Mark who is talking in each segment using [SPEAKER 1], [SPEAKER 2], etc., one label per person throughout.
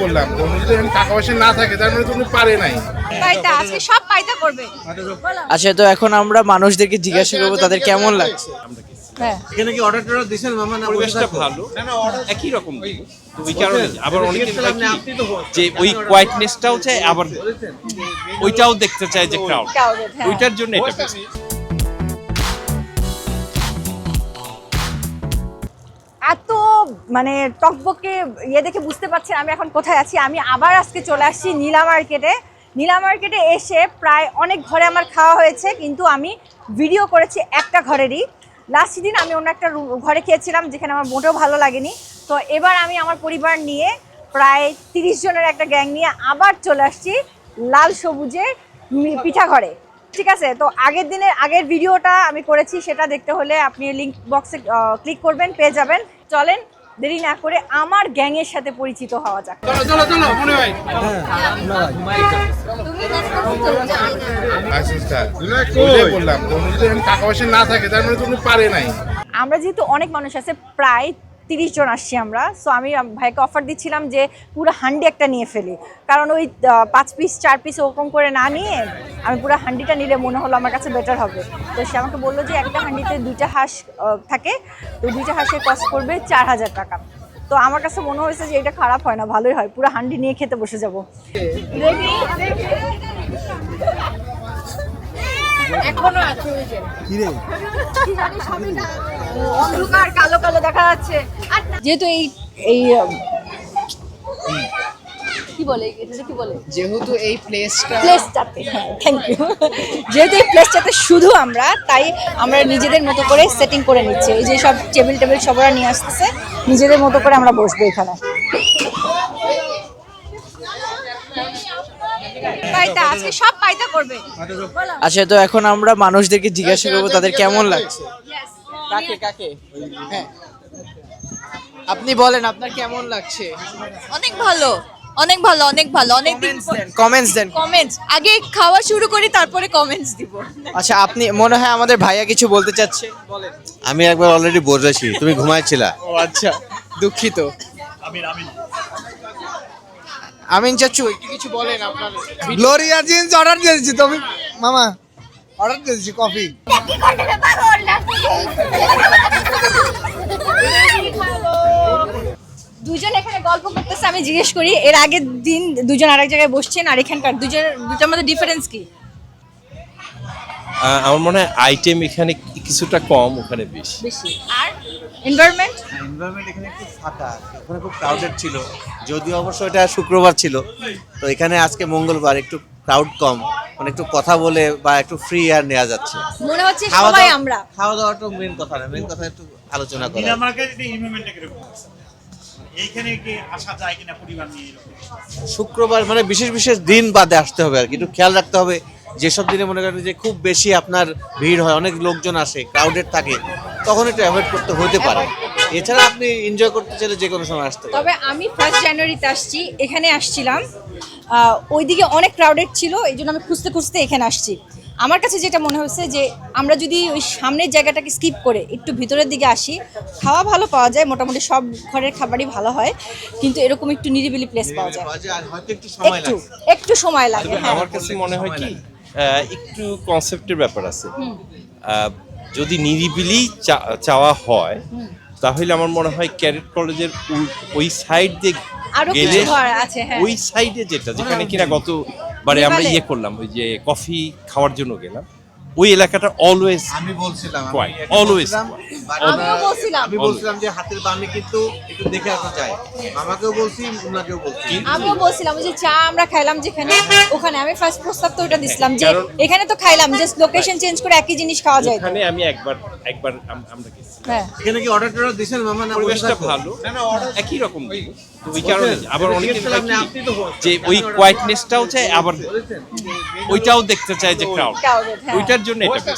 [SPEAKER 1] বললাম টাকা পয়সা না থাকে তার মানে তুমি পারে নাই।
[SPEAKER 2] পাইতা আজকে সব পাইতা করবে।
[SPEAKER 3] আচ্ছা তো এখন আমরা মানুষদেরকে জিজ্ঞাসা করব তাদের কেমন লাগছে?
[SPEAKER 2] হ্যাঁ।
[SPEAKER 4] এখানে কি অর্ডার টর্ডার দিয়েছেন মামা না
[SPEAKER 5] পরিবেশটা ভালো। একই রকম তো ওই কারণে আবার অনেকে যে ওই কোয়াইটনেসটাও চাই আবার ওইটাও দেখতে চাই যে ক্রাউড
[SPEAKER 2] হ্যাঁ।
[SPEAKER 5] ওইটার জন্য এটা
[SPEAKER 2] মানে টকবকে ইয়ে দেখে বুঝতে পারছেন আমি এখন কোথায় আছি। আমি আবার আজকে চলে আসছি নীলা মার্কেটে। নীলা মার্কেটে এসে প্রায় অনেক ঘরে আমার খাওয়া হয়েছে, কিন্তু আমি ভিডিও করেছি একটা ঘরেরই। লাস্ট দিন আমি অন্য একটা ঘরে খেয়েছিলাম, যেখানে আমার মোটেও ভালো লাগেনি। তো এবার আমি আমার পরিবার নিয়ে প্রায় তিরিশ জনের একটা গ্যাং নিয়ে আবার চলে আসছি লাল সবুজে পিঠা ঘরে। ঠিক আছে, তো আগের দিনের আগের ভিডিওটা আমি করেছি, সেটা দেখতে হলে আপনি লিঙ্ক বক্সে ক্লিক করবেন, পেয়ে যাবেন। চলেন দেরি না করে আমার গ্যাংয়ের সাথে পরিচিত হওয়া যাক।
[SPEAKER 1] চলো চলো চলো মনে হয়। বললাম কোনো যদি এখন টাকা পয়সা না থাকে তার মানে পারে নাই।
[SPEAKER 2] আমরা যেহেতু অনেক মানুষ আছে প্রায় তিরিশ জন আসছি আমরা। সো আমি ভাইকে অফার দিচ্ছিলাম যে পুরো হান্ডি একটা নিয়ে ফেলি। কারণ ওই পাঁচ পিস চার পিস ওরকম করে না নিয়ে আমি পুরো হান্ডিটা নিলে মনে হলো আমার কাছে বেটার হবে। তো সে আমাকে বলল যে একটা হান্ডিতে দুইটা হাঁস থাকে। তো দুইটা হাঁসের কস্ট করবে চার হাজার টাকা। তো আমার কাছে মনে হয়েছে যে এটা খারাপ হয় না, ভালোই হয়। পুরো হান্ডি নিয়ে খেতে বসে যাব। এখনও আছে। ওই যে অন্ধকার কালো কালো দেখা যাচ্ছে। যেহেতু এই এই কি বলে? এটা কি বলে?
[SPEAKER 3] যেহেতু এই প্লেসটা
[SPEAKER 2] প্লেসটাতে হ্যাঁ থ্যাংক ইউ যেহেতু এই প্লেসটাতে শুধু আমরা তাই আমরা নিজেদের মতো করে সেটিং করে নিচ্ছি। এই যে সব টেবিল টেবিল সবরা নিয়ে আসতেছে নিজেদের মতো করে আমরা বসবো এখানে। পাইতা আজকে সব পাইতা করবে।
[SPEAKER 3] আচ্ছা তো এখন আমরা মানুষদেরকে জিজ্ঞাসা করব তাদের কেমন লাগছে? কাকে কাকে? হ্যাঁ। আপনি বলেন আপনার কেমন লাগছে?
[SPEAKER 6] অনেক ভালো অনেক ভালো অনেক ভালো অনেক দিন
[SPEAKER 3] কমেন্টস দেন কমেন্টস দেন।
[SPEAKER 6] কমেন্টস আগে খাওয়া শুরু করি তারপরে কমেন্টস দিব।
[SPEAKER 3] আচ্ছা আপনি মনে হয় আমাদের ভাইয়া কিছু বলতে চাচ্ছে? বলেন।
[SPEAKER 4] আমি একবার অলরেডি বলেছি তুমি ঘুমাইছিলা।
[SPEAKER 3] ও আচ্ছা। দুঃখিত। আমিন চাচু। একটু কিছু বলেন আপনার
[SPEAKER 7] গ্লোরিয়া জিন্স অর্ডার দিয়েছি তুমি মামা অর্ডার দিয়েছি কফি
[SPEAKER 2] দুজন এখানে গল্প করতেছে আমি জিজ্ঞেস করি এর আগের দিন দুজন আরেক জায়গায় বসছেন আর এখানকার দুজন দুটার মধ্যে ডিফারেন্স কি?
[SPEAKER 5] আমার মনে হয় আইটেম এখানে কিছুটা কম ওখানে বেশি।
[SPEAKER 2] বেশি। আর? এনভায়রনমেন্ট
[SPEAKER 4] এনভায়রনমেন্ট এখানে খুব ফাঁকা ওখানে খুব ক্রাউডেড ছিল। যদিও অবশ্য এটা শুক্রবার ছিল। তো এখানে আজকে মঙ্গলবার একটু ক্রাউড কম। মানে একটু কথা বলে বা একটু ফ্রি আর নেওয়া যাচ্ছে।
[SPEAKER 2] মনে হচ্ছে
[SPEAKER 4] খাওয়া
[SPEAKER 2] সবাই আমরা।
[SPEAKER 4] খাওয়া দাওয়াটা মেন কথা না। মেন কথা একটু আলোচনা করা।
[SPEAKER 8] কীরকম? এইখানে কি আসা যায় কিনা পরিবার নিয়ে
[SPEAKER 4] শুক্রবার মানে বিশেষ বিশেষ দিন বাদে আসতে হবে আর কি। একটু খেয়াল রাখতে হবে। যেসব দিনে মনে করেন যে খুব বেশি আপনার ভিড় হয় অনেক লোকজন আসে ক্রাউডেড থাকে তখন একটু অ্যাভয়েড করতে হতে পারে। এছাড়া আপনি এনজয় করতে চাইলে যে কোনো সময় আসতে
[SPEAKER 2] তবে আমি ফার্স্ট জানুয়ারিতে আসছি এখানে আসছিলাম। ওইদিকে অনেক ক্রাউডেড ছিল এই জন্য আমি খুঁজতে খুঁজতে এখানে আসছি। আমার কাছে যেটা মনে হচ্ছে যে আমরা যদি ওই সামনের জায়গাটাকে স্কিপ করে একটু ভিতরের দিকে আসি খাওয়া ভালো পাওয়া যায় মোটামুটি সব ঘরের খাবারই ভালো হয় কিন্তু এরকম একটু নিরিবিলি প্লেস পাওয়া যায়।
[SPEAKER 4] একটু সময়
[SPEAKER 2] একটু সময় লাগে হ্যাঁ।
[SPEAKER 5] আমার কাছে মনে হয় কি একটু কনসেপ্টের ব্যাপার আছে। যদি নিরিবিলি চা- চাওয়া হয় তাহলে আমার মনে হয় ক্যারেট কলেজের ওই সাইড দিয়ে গেলে
[SPEAKER 2] কিছু ঘর আছে হ্যাঁ।
[SPEAKER 5] ওই সাইডে যেটা যেখানে কিনা গতবারে আমরা ইয়ে করলাম ওই যে কফি খাওয়ার জন্য গেলাম। ওই এলাকাটা অলওয়েজ
[SPEAKER 4] আমি বলছিলাম বলছিলাম,
[SPEAKER 2] আমিও বলছিলাম।
[SPEAKER 4] আমি বলছিলাম যে হাতের বামে কিন্তু একটু দেখে আসা যায়। মামাকেও বলছি উনাকেও বলছি।
[SPEAKER 2] আমিও বলছিলাম যে চা আমরা খাইলাম যেখানে ওখানে। আমি ফার্স্ট প্রস্তাব তো ওটা দিছিলাম যে এখানে তো খাইলাম জাস্ট লোকেশন চেঞ্জ করে একই জিনিস খাওয়া যায়।
[SPEAKER 5] ওখানে আমি একবার একবার আমরা
[SPEAKER 2] হ্যাঁ।
[SPEAKER 4] এখানে কি অর্ডার টর্ডার দিয়েছেন মামা না
[SPEAKER 5] পরিবেশটা
[SPEAKER 4] বসে থাকো?
[SPEAKER 5] ভালো। একই রকম তো ওই কারণে আবার অনেকে
[SPEAKER 4] না।
[SPEAKER 5] যে ওই কোয়াইটনেসটাও চাই আবার ওইটাও দেখতে চায় যে ক্রাউড
[SPEAKER 2] হ্যাঁ।
[SPEAKER 5] ওইটার জন্য এটা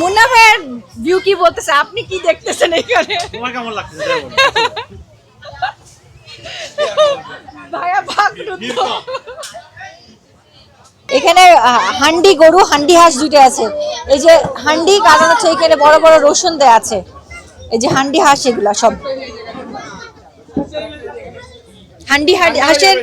[SPEAKER 2] মুন্না ভাইয়ের ভিউ কি বলতেছে? আপনি কি দেখতেছেন এখানে?
[SPEAKER 8] তোমার কেমন লাগছে?
[SPEAKER 2] ভাইয়া ভাগ এখানে হান্ডি গরু হান্ডি হাঁস দুটো আছে। এই যে হান্ডি কারণ হচ্ছে এখানে বড় বড় রসুন দেয়া আছে। এই যে হান্ডি হাঁস এগুলা সব। হান্ডি হাডি হাঁসের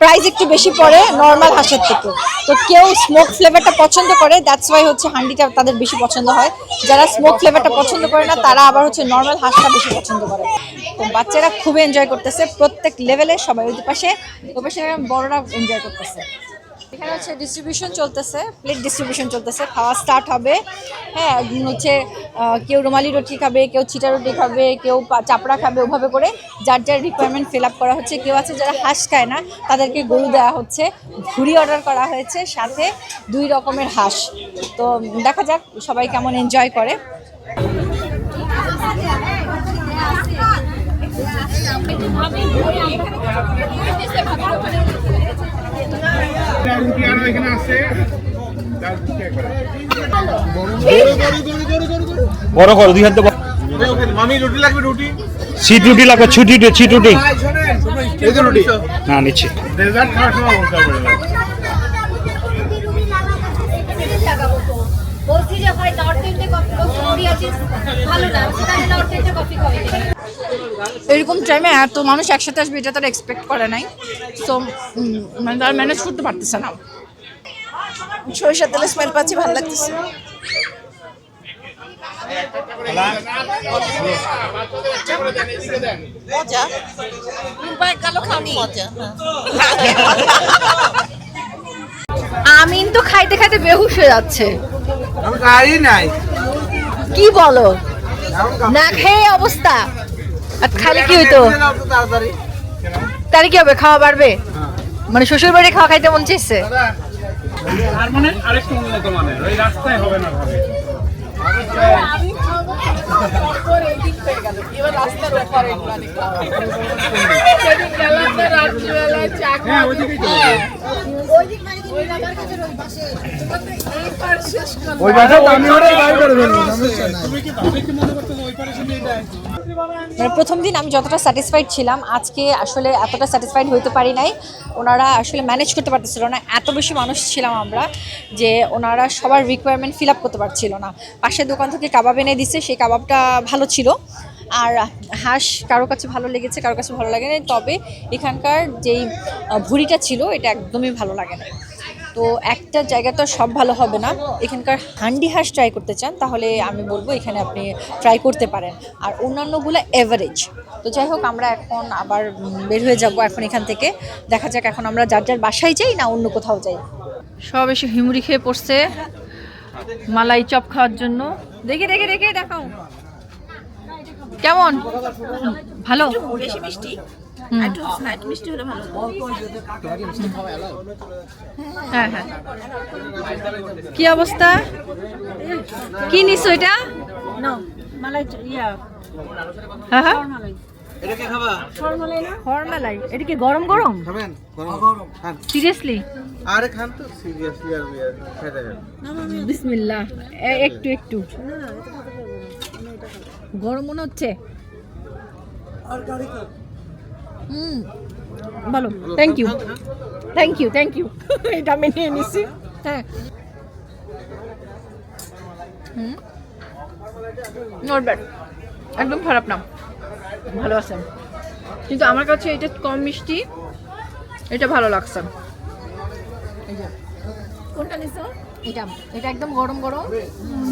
[SPEAKER 2] প্রাইস একটু বেশি পড়ে নর্মাল হাঁসের থেকে। তো কেউ স্মোক ফ্লেভারটা পছন্দ করে দ্যাটস ওয়াই হচ্ছে হান্ডিটা তাদের বেশি পছন্দ হয়। যারা স্মোক ফ্লেভারটা পছন্দ করে না তারা আবার হচ্ছে নর্মাল হাঁসটা বেশি পছন্দ করে। তো বাচ্চারা খুবই এনজয় করতেছে প্রত্যেক লেভেলে সবাই ওই পাশে ওই পাশে বড়রা এনজয় করতেছে। এখানে হচ্ছে ডিস্ট্রিবিউশন চলতেছে প্লেট ডিস্ট্রিবিউশন চলতেছে, খাওয়া স্টার্ট হবে। হ্যাঁ হচ্ছে কেউ রুমালি রুটি খাবে, কেউ চিটা রুটি খাবে, কেউ চাপড়া খাবে, ওভাবে করে। যার যার রিকোয়ারমেন্ট ফিল আপ করা হচ্ছে, কেউ আছে যারা হাঁস খায় না, তাদেরকে গরু দেওয়া হচ্ছে। ঘুড়ি অর্ডার করা হয়েছে, সাথে দুই রকমের হাঁস। তো দেখা যাক সবাই কেমন এনজয় করে।
[SPEAKER 1] রুটি
[SPEAKER 8] বড় করো দুই হাত
[SPEAKER 2] এরকম টাইমে এত মানুষ একসাথে আসবে এটা তারা এক্সপেক্ট করে নাই। সো মানে তারা ম্যানেজ করতে পারতেছে না। সরিষার তেলের স্মেল পাচ্ছি ভালো লাগতেছে।
[SPEAKER 6] মজা। কালো খাওনি মজা
[SPEAKER 2] আমিন তো খাইতে খাইতে বেহুশ হয়ে যাচ্ছে।
[SPEAKER 7] আমি খাই নাই।
[SPEAKER 2] কি বলো? না খেয়ে অবস্থা। আর খালি কি হইতো? তাহলে কি হবে? খাওয়া বাড়বে? মানে শ্বশুর বাড়ি খাওয়া খাইতে মন চাইছে?
[SPEAKER 1] আর মানে আরেকটু উন্নত মানের। ওই রাস্তায় হবে না ভাবে। হ্যাঁ ওই পাশে আমি ওটা বাই করে ফেলব তুমি কি তুমি কি মনে করতেছো ওই পারে শুনে এটা
[SPEAKER 2] মানে প্রথম দিন আমি যতটা স্যাটিসফাইড ছিলাম, আজকে আসলে এতটা স্যাটিসফাইড হইতে পারি নাই। ওনারা আসলে ম্যানেজ করতে পারতেছিল না। এত বেশি মানুষ ছিলাম আমরা যে ওনারা সবার রিকোয়ারমেন্ট ফিল আপ করতে পারছিল না। পাশের দোকান থেকে কাবাব এনে দিছে, সেই কাবাবটা ভালো ছিল। আর হাঁস কারও কাছে ভালো লেগেছে, কারও কাছে ভালো লাগে না তবে এখানকার যেই ভুঁড়িটা ছিল, এটা একদমই ভালো লাগে না তো একটা জায়গা তো আর সব ভালো হবে না। এখানকার হান্ডি হাঁস ট্রাই করতে চান তাহলে আমি বলব এখানে আপনি ট্রাই করতে পারেন। আর অন্যান্যগুলো এভারেজ তো যাই হোক আমরা এখন আবার বের হয়ে যাব এখন এখান থেকে। দেখা যাক এখন আমরা যার যার বাসায় যাই না অন্য কোথাও যাই। সব এসে হিমুড়ি খেয়ে পড়ছে মালাই চপ খাওয়ার জন্য। দেখে দেখে দেখে দেখাও। কেমন? ভালো?
[SPEAKER 6] বেশি মিষ্টি। একটু স্লাইট মিষ্টি হলে ভালো।
[SPEAKER 2] হ্যাঁ হ্যাঁ। কি অবস্থা? কি নিছো এটা? হ্যাঁ হ্যাঁ।
[SPEAKER 7] এটা কি
[SPEAKER 2] গরম গরম?
[SPEAKER 7] খাবেন? গরম। গরম।
[SPEAKER 2] সিরিয়াসলি
[SPEAKER 7] আরে খান তো সিরিয়াসলি আর খাইতে
[SPEAKER 2] বিসমিল্লাহ। এ- একটু একটু। গরম মনে হচ্ছে? হুম ভালো thank you thank you thank you এটা আমি নিয়ে নিছি। হ্যাঁ। হুম। নট ব্যাড একদম খারাপ না। ভালো আছে। কিন্তু আমার কাছে এটা কম মিষ্টি। এটা ভালো লাগছে।
[SPEAKER 6] কোনটা নিছো?
[SPEAKER 2] এটা এটা একদম গরম গরম। হুম,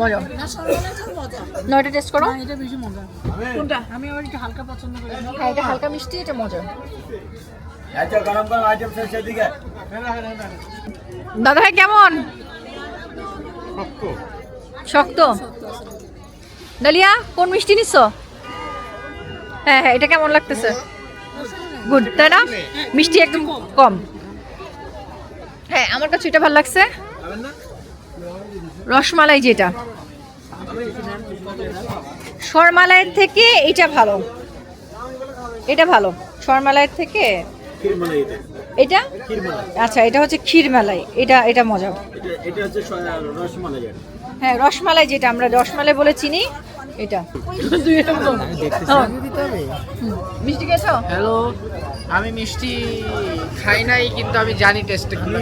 [SPEAKER 2] মজা না এটা টেস্ট করো এটা বেশি মজা। কোনটা? আমি আবার একটু হালকা পছন্দ করি। হ্যাঁ এটা হালকা মিষ্টি এটা মজা।
[SPEAKER 7] আচ্ছা গরম গরম আইটেম শেষ দিকে
[SPEAKER 2] দাদা ভাই কেমন? শক্ত। ডালিয়া কোন মিষ্টি নিচ্ছ হ্যাঁ হ্যাঁ এটা কেমন লাগতেছে? গুড তাই না? মিষ্টি একদম কম। হ্যাঁ আমার কাছে এটা ভালো লাগছে। রসমালাই যেটা। সরমালাইয়ের থেকে এটা ভালো। এটা ভালো। সরমালাইয়ের থেকে এটা? আচ্ছা এটা হচ্ছে ক্ষীরমালাই। এটা এটা মজা। হ্যাঁ রসমালাই যেটা আমরা রসমালাই বলে চিনি। এটা। হ্যাঁ। মিষ্টি খেয়েছো?
[SPEAKER 7] হ্যালো।
[SPEAKER 3] আমি মিষ্টি খাই নাই কিন্তু আমি জানি টেস্ট কেমন।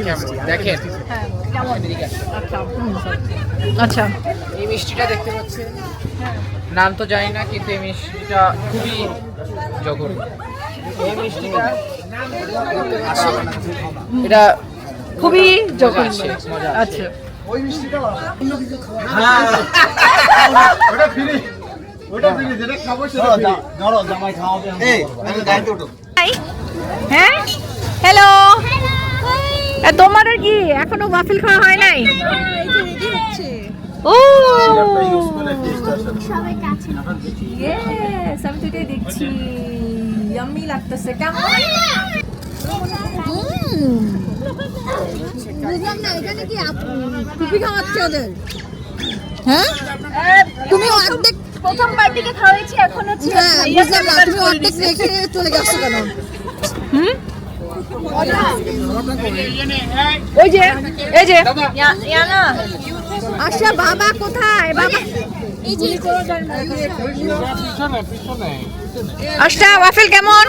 [SPEAKER 3] দেখেন।
[SPEAKER 2] হ্যাঁ। আচ্ছা। আচ্ছা।
[SPEAKER 3] এই মিষ্টিটা দেখতে পাচ্ছেন? নাম তো জানি না কিন্তু এই মিষ্টিটা খুবই জঘন্য। এই মিষ্টিটা এটা
[SPEAKER 2] খুবই জঘন্য
[SPEAKER 3] আছে, মজা আছে।
[SPEAKER 2] আচ্ছা হ্যাঁ? হ্যালো তোমাদের কি? এখনও ওয়াফেল খাওয়া হয় নাই? ও! আমি দেখছি। ইয়াম্মি লাগতেছে কেমন?
[SPEAKER 6] বুঝলাম না এখানে কি টুপি খাওয়াচ্ছে ওদের? হ্যাঁ? তুমি অর্ধেক
[SPEAKER 2] প্রথমবার দিকে খাওয়াইছি এখন হচ্ছে
[SPEAKER 6] বুঝলাম না তুমি অর্ধেক রেখে চলে গেছো কেন?
[SPEAKER 2] ওই যে এই যে। ইয়ানা।
[SPEAKER 6] আচ্ছা বাবা কোথায়? বাবা এই যে
[SPEAKER 2] আচ্ছা ওয়াফেল কেমন?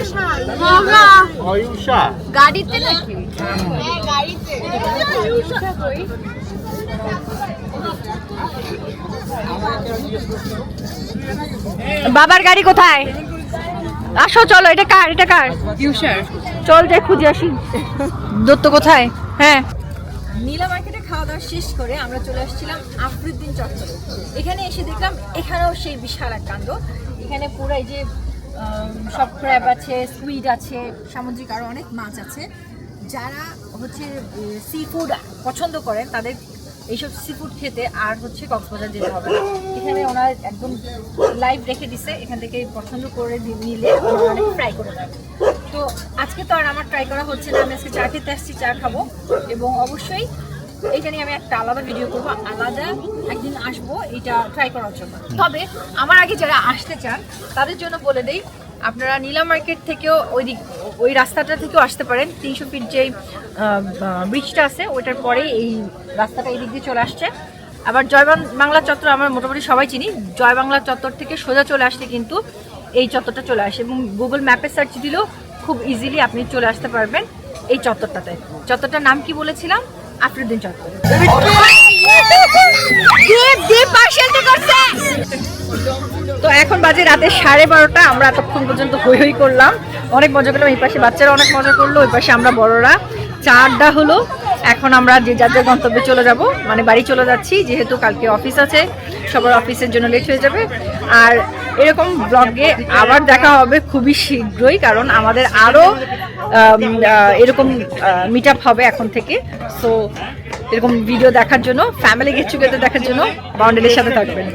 [SPEAKER 9] গাড়িতে নাকি?
[SPEAKER 2] বাবার গাড়ি কোথায়? আসো চলো এটা কার? এটা কার? চল যাই খুঁজে আসি। দত্ত কোথায়? হ্যাঁ। নীলা মার্কেটে খাওয়া দাওয়া শেষ করে আমরা চলে আসছিলাম আফরুদ্দিন চত্বরে। এখানে এসে দেখলাম এখানেও সেই বিশাল এক কাণ্ড। এখানে পুরো এই যে সব ক্র্যাব আছে স্কুইড আছে সামুদ্রিক আরও অনেক মাছ আছে। যারা হচ্ছে সি ফুড পছন্দ করেন তাদের এইসব সি ফুড খেতে আর হচ্ছে কক্সবাজার যেতে হবে এখানে ওনার একদম লাইভ রেখে দিছে, এখান থেকে পছন্দ করে নিলে অনেক ফ্রাই করে দেয় তো আজকে তো আর আমার ট্রাই করা হচ্ছে না, আমি আজকে চা খেতে আসছি, চা খাব। এবং অবশ্যই এইটা নিয়ে আমি একটা আলাদা ভিডিও করব, আলাদা একদিন আসব এটা ট্রাই করার জন্য। তবে আমার আগে যারা আসতে চান, তাদের জন্য বলে দেই আপনারা নীলা মার্কেট থেকেও ওই দিক ওই রাস্তাটা থেকেও আসতে পারেন। তিনশো ফিট যেই ব্রিজটা আছে, ওইটার পরেই এই রাস্তাটা এই দিক দিয়ে চলে আসছে। আবার জয় বাংলা চত্বর আমরা মোটামুটি সবাই চিনি। জয় বাংলা চত্বর থেকে সোজা চলে আসলে কিন্তু এই চত্বরটা চলে আসে এবং গুগল ম্যাপে সার্চ দিলেও খুব ইজিলি আপনি চলে আসতে পারবেন এই চত্বরটাতে। চত্বরটার নাম কি বলেছিলাম? আফরুদ্দিন চত্বর। তো এখন বাজে রাতে সাড়ে বারোটা, আমরা এতক্ষণ পর্যন্ত হই হই করলাম। অনেক মজা করলাম এই পাশে বাচ্চারা অনেক মজা করল, ওই পাশে আমরা বড়রা। চা হলো। এখন আমরা যে যার যার গন্তব্যে চলে যাব মানে বাড়ি চলে যাচ্ছি, যেহেতু কালকে অফিস আছে, সবার অফিসের জন্য লেট হয়ে যাবে। আর এরকম ব্লগে আবার দেখা হবে খুবই শীঘ্রই, কারণ আমাদের আরও এরকম মিট হবে এখন থেকে। সো এরকম ভিডিও দেখার জন্য ফ্যামিলি গেট টুগেদার দেখার জন্য বাউন্ডারির সাথে থাকবেন।